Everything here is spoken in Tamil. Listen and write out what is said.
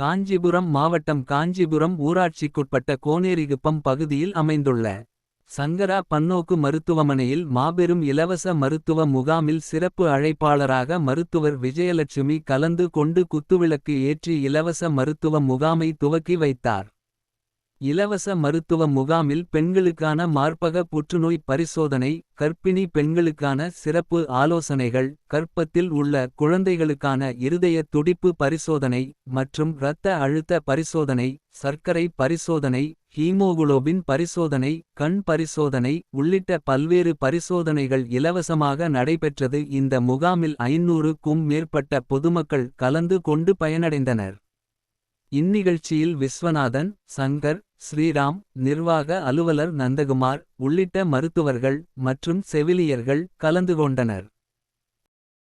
காஞ்சிபுரம் மாவட்டம் காஞ்சிபுரம் ஊராட்சிக்குட்பட்ட கோனேரிகுப்பம் பகுதியில் அமைந்துள்ள சங்கரா பன்னோக்கு மருத்துவமனையில் மாபெரும் இலவச மருத்துவ முகாமில் சிறப்பு அழைப்பாளராக மருத்துவர் விஜயலட்சுமி கலந்து கொண்டு குத்துவிளக்கு ஏற்றி இலவச மருத்துவ முகாமை துவக்கி வைத்தார். இலவச மருத்துவ முகாமில் பெண்களுக்கான மார்பக புற்றுநோய் பரிசோதனை. கர்ப்பிணி பெண்களுக்கான சிறப்பு ஆலோசனைகள். கர்ப்பத்தில் உள்ள குழந்தைகளுக்கான இருதய துடிப்பு பரிசோதனை. மற்றும் இரத்த அழுத்த பரிசோதனை சர்க்கரை பரிசோதனை. ஹீமோகுளோபின் பரிசோதனை கண் பரிசோதனை. உள்ளிட்ட பல்வேறு பரிசோதனைகள் இலவசமாக நடைபெற்றது. இந்த முகாமில் ஐநூறுக்கும் மேற்பட்ட பொதுமக்கள் கலந்து கொண்டு பயனடைந்தனர். இந்நிகழ்ச்சியில் விஸ்வநாதன் சங்கர் ஸ்ரீராம் நிர்வாக அலுவலர் நந்தகுமார். உள்ளிட்ட மருத்துவர்கள் மற்றும் செவிலியர்கள் கலந்து கொண்டனர்.